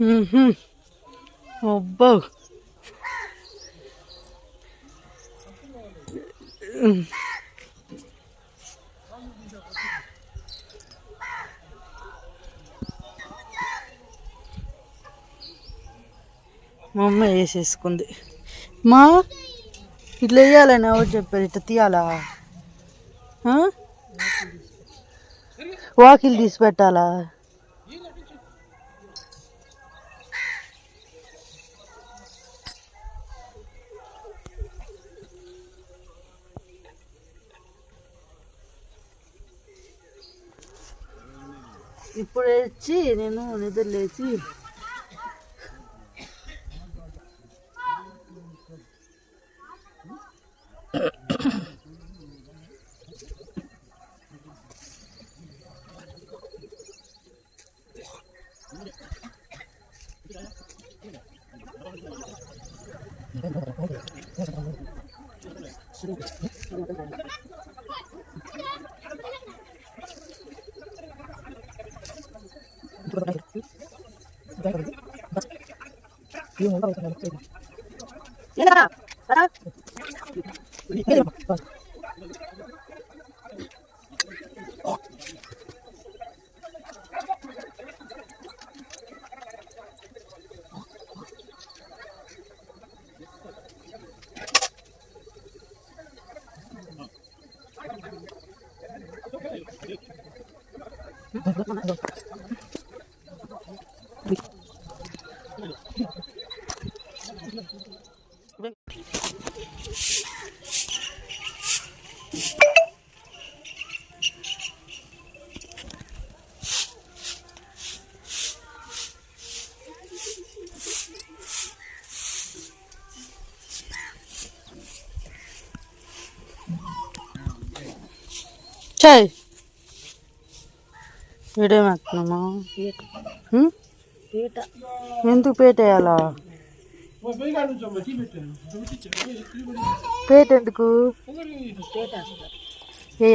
అబ్బో. మా అమ్మ వేసేసుకుంది. మా ఇట్లా వేయాలని ఎవరు చెప్పారు? ఇట్లా తీయాలా? వాకిల్ వాకిలు తీసి పెట్టాలా? ఇప్పుడు వచ్చి నేను నిద్ర లేచి Terima kasih. చాయ్. వీడియో మేస్తున్నామా పీట. ఎందుకు పేట వేయాలా? పేట ఎందుకు? పీట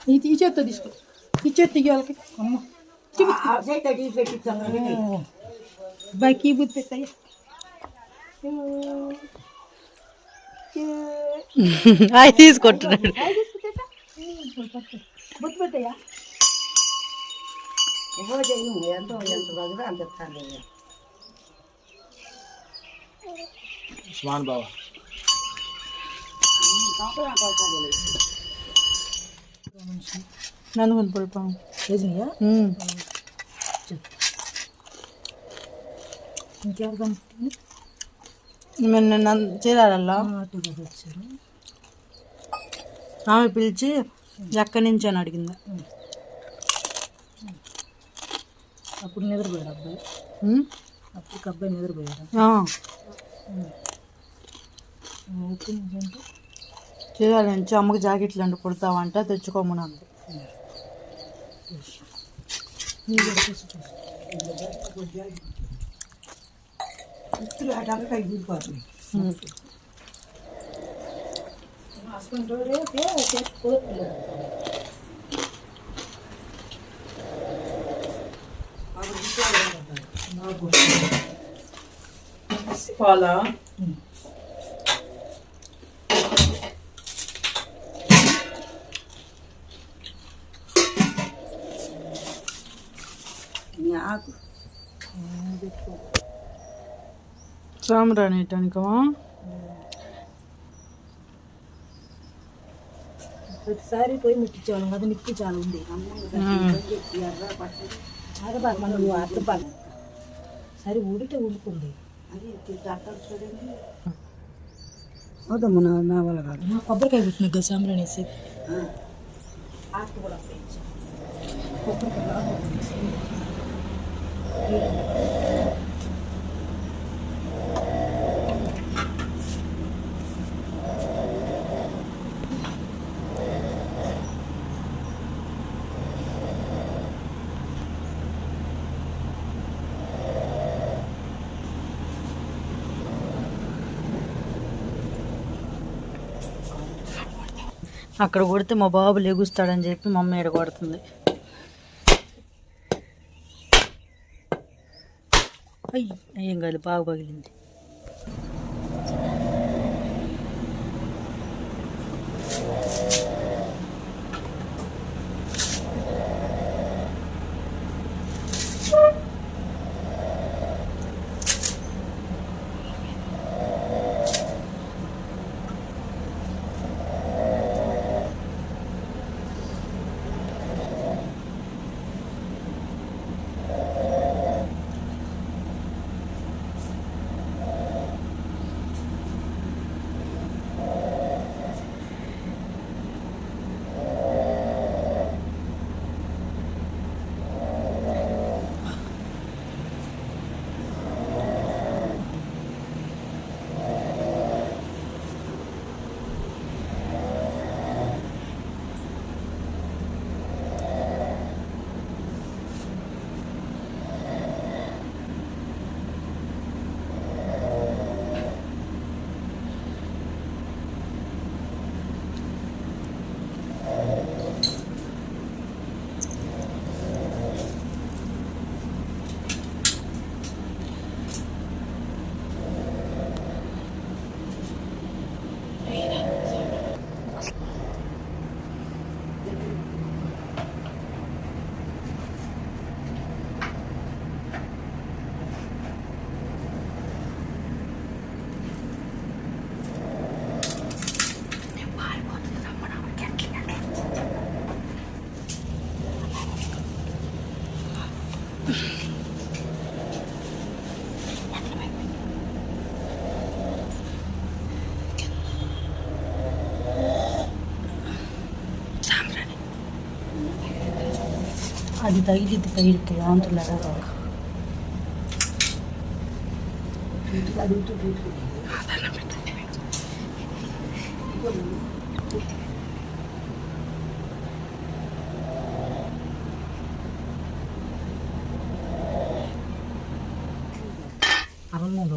వేస్తారు వేయాలా పేట ఈరోజు నాలుగు చోట్ల పీట వేయాలి పీట ఉమ్. ఇది ఈ చేత్తో తీసుకో ఈ చేత్తో ఇవ్వాలి అమ్మ బాకి బుద్ధి పెట్టాయి అవి తీసుకుంటున్నాడు బుద్ధి పెట్టాయా స్మాన్ బావ నన్ను కొనుపడిపోం నిజంగా ఇంకెవరు కనుక్కుంది నిన్న కదా వచ్చారు. ఆమె పిలిచి ఎక్కడి నుంచి అని అడిగింది. అప్పుడు నిద్రపోయాడు అబ్బాయి. అప్పుడు అబ్బాయి నిద్రపోయాడు. నిజంటే చీరాల నుంచి అమ్మకి జాకెట్లు అండి కుడతావంట తెచ్చుకోమని అంది. పాలా? సాంబ్రాణి వేయటానికమా ప్రతిసారి పోయి ముట్టించేవాళ్ళం కదా నిప్పి చాలా ఉంది. మనం అర్థబాగా సరే ఊడితే ఊడుకుంది అవుదమ్మా నా నా వల్ల కాదు. కొబ్బరికాయ పుట్టిన కదా సాంబ్రాణి వేసి. అక్కడ కొడితే మా బాబు లెగుస్తాడని చెప్పి మా ఇక్కడ ఈడ కొడుతుంది. అయ్యి ఏం కాదు బాగా పగిలింది. அது தைரியத்துக்கு இருக்கு ஆண்டுல தான் இருக்கும்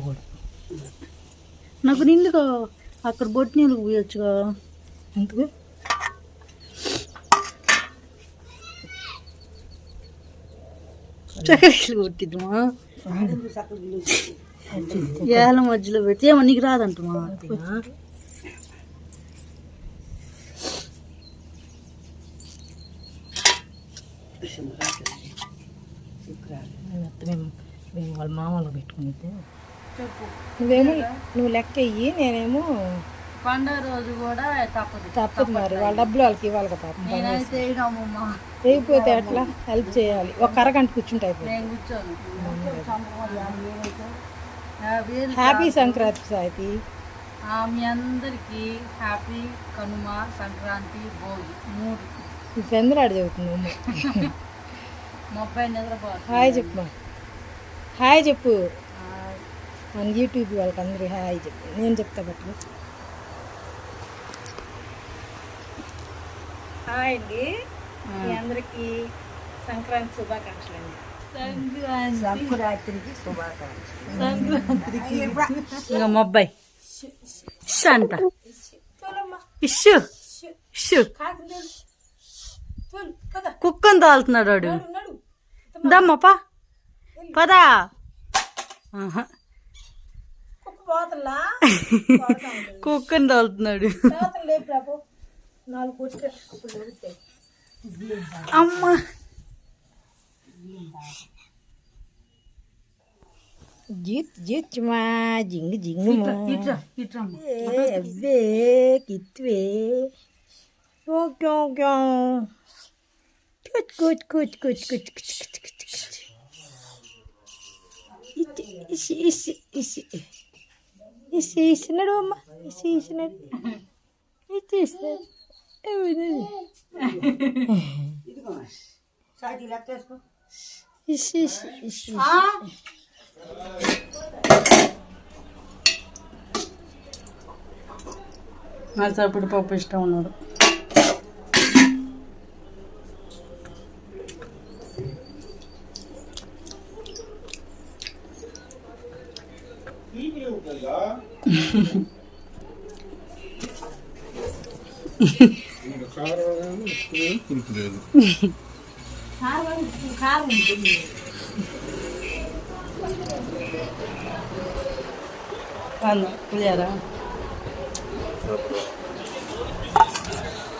కూడా నాకు నిండుగా అక్కడ బొట్టి నీళ్ళకి పోయొచ్చుగా. ఎందుకు? చక్కరీలు కొట్టిద్దుమా? ఏళ్ళ మధ్యలో పెడితే ఏమో నీకు రాదంటమా? మేము వాళ్ళ మామూలుగా పెట్టుకుని నువ్వేమో నువ్వు లెక్క ఇయ్యి నేనేమో పండగ రోజు కూడా తప్పదు. తప్పదు మరి. వాళ్ళ డబ్బులు వాళ్ళకి ఇవ్వాలి కదా. వేయకపోతే ఎట్లా? హెల్ప్ చేయాలి. ఒక అరగంట కూర్చుంటే హ్యాపీ సంక్రాంతి సాయితి ఆ, మీ అందరికీ హ్యాపీ కనుమ సంక్రాంతి భోగి మూడు. ఫ్రెండ్ ఆడు చెబుతుంది అమ్మ. ముప్పై నిద్రపోతుంది హాయ్ చెప్పు. హాయ్ చెప్పు. మన యూట్యూబ్ వాళ్ళకి అందరూ హాయ్ చెప్పు. నేను చెప్తా బట్లు హాయ్ అండి. మీ అందరికీ సంక్రాంతి శుభాకాంక్షలు అండి. సంక్రాంతికి సంక్రాంతికి. ఇంకా మొబ్బాయి ఇష్ అంట. ఇష్యూ ఇష్యూ కుక్కని తాలుతున్నాడు వాడు. దమ్మప్ప పదా. ఆహా. పోతల్లా కుక్కని తాలుతున్నాడు పోతలు లేపు రాపో నాలుగు కొట్టుకే అప్పుడు దొరుకుతాయి అమ్మ జీత్ జీత్ మా జింగ్ జింగ్ మా ఇట్రా ఇట్రా ఏ అబ్బే కిత్వే ఓ క్యో క్యో కుచ్ కుచ్ కుచ్ కుచ్ కుచ్ కుచ్ కుచ్ కుచ్ కుచ్ ఇచ్చి ఇసి ఇసి ఇచ్చి ఇచ్చినాడు అమ్మ ఇచ్చి ఇచ్చినాడు ఇచ్చి ఇస్తాడు ఇచ్చి ఇచ్చి చప్పుడు పప్పు ఇష్టం ఉన్నాడు. పులియారా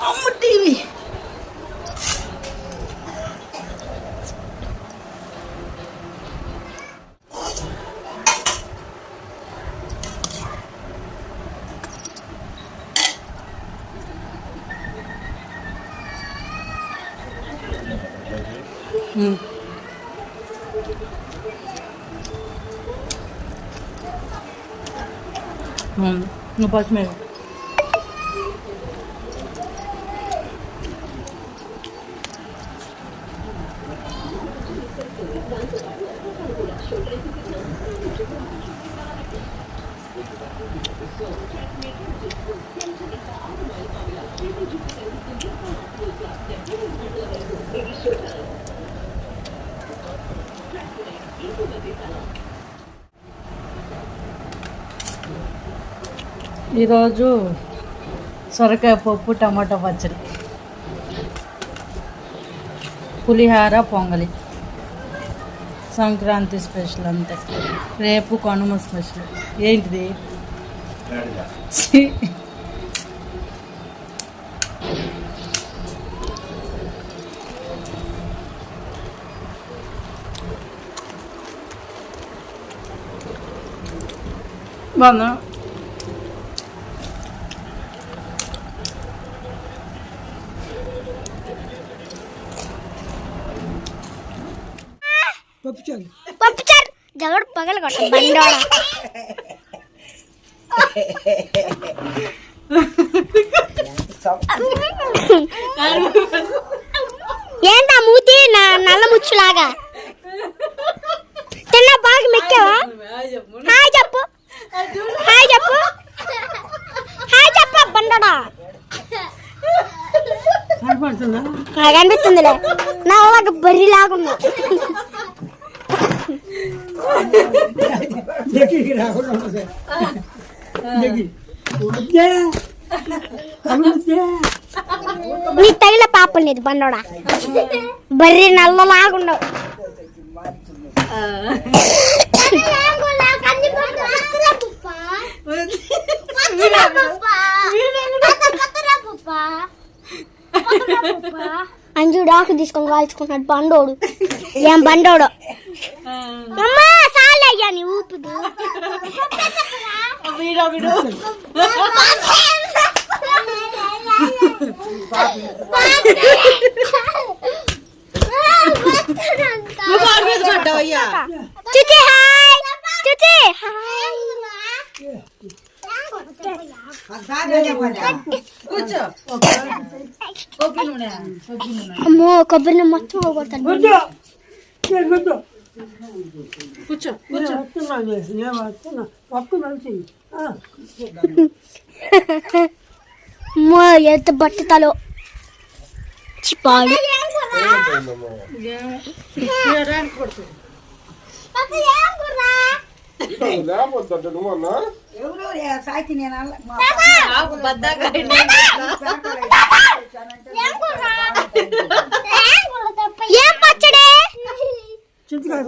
అమ్మ TV Hum. Hum, não pode mesmo. ఈరోజు సొరకాయ పప్పు టమాటా పచ్చడి. పులిహార పొంగలి. సంక్రాంతి స్పెషల్ అంతే. రేపు కనుమ స్పెషల్. ఏంటిది? బాగున్నా పగల కొట్ట బండోడ. ఏంటా మూతి? నా నల్ల ముచ్చులాగా. తిన్న బాగా మెక్కావా? హాయ్ చెప్పు. హాయ్ చెప్పు. హాయ్ చెప్పు బండోడా. అనిపిస్తుందిలే. నా వాళ్ళకి బర్రి లాగున్నా దగ్గరికి రాకుండా ఉంటుంది దగ్గర నీ తగిన పాపలు నీది బండోడా. బర్రి నల్లలాగుండవు. అంజుడు ఆకు తీసుకొని కాల్చుకుంటున్నాడు బండోడు. ఏం బండోడు అమ్మా సాలే అయ్యా నీ ఊపుదు చుచి హాయ్. చుచి. హాయ్ కూర్చో. ఓకే నూనె అమ్మో కొబ్బరిని మొత్తం పోగొడతాను. కూర్చో. నేను వస్తున్నాను నేను వస్తున్నా. పప్పు మంచి అమ్మో ఎంత బట్టతలో నువ్వన్నా ఏం పచ్చడే? చింతకాయ